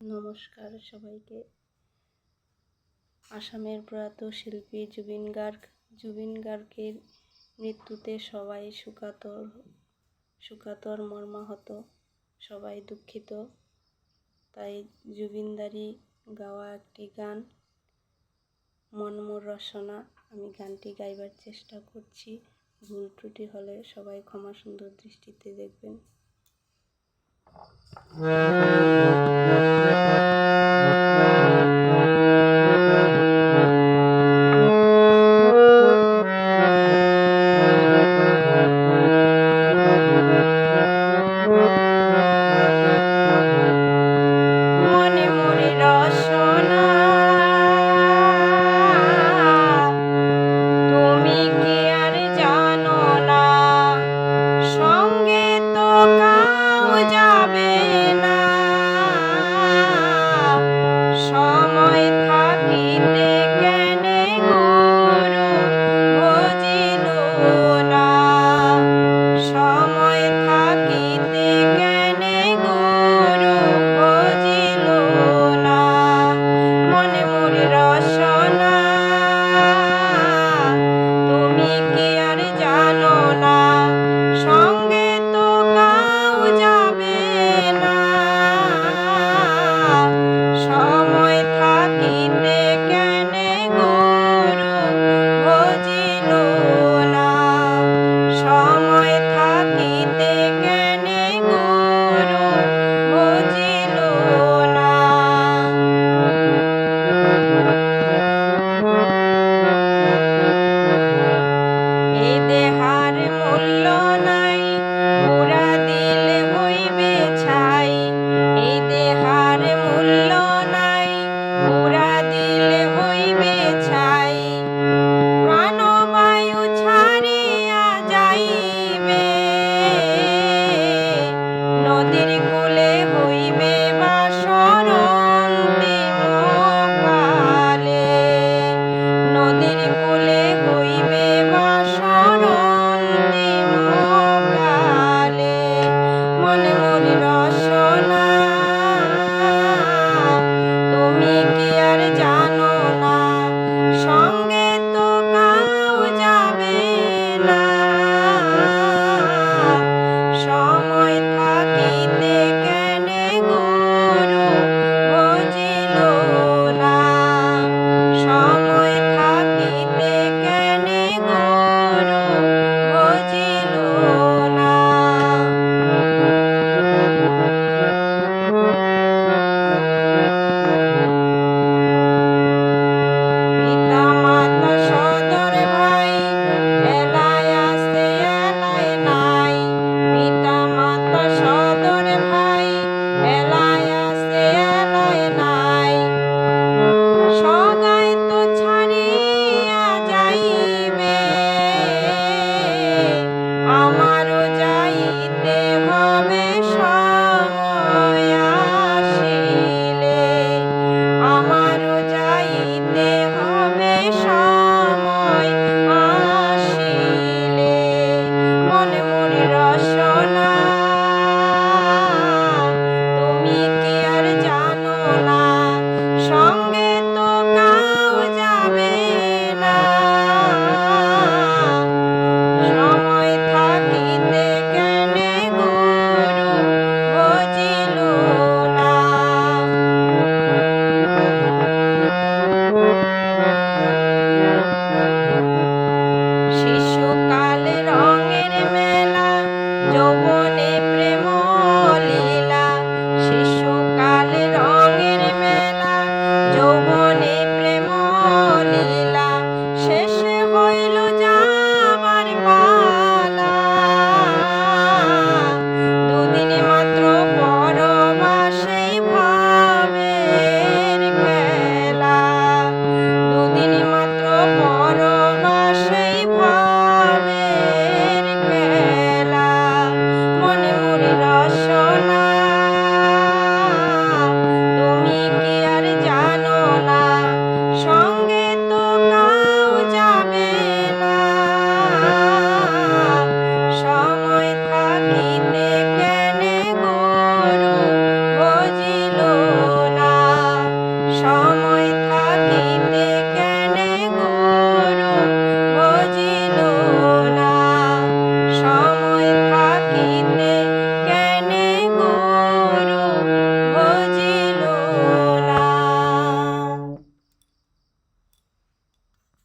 নমস্কার সবাইকে। আসামের প্রয়াত শিল্পী জুবিন গার্গ। জুবিন গার্গের মৃত্যুতে সবাই সুকাতর সুকাতর মর্মাহত, সবাই দুঃখিত। তাই জুবিনদারি গাওয়া একটি গান, মনমোর রসনা আমি গানটি গাইবার চেষ্টা করছি। ভুল ত্রুটি হলে সবাই ক্ষমা সুন্দর দৃষ্টিতে দেখবেন। Russia. no more.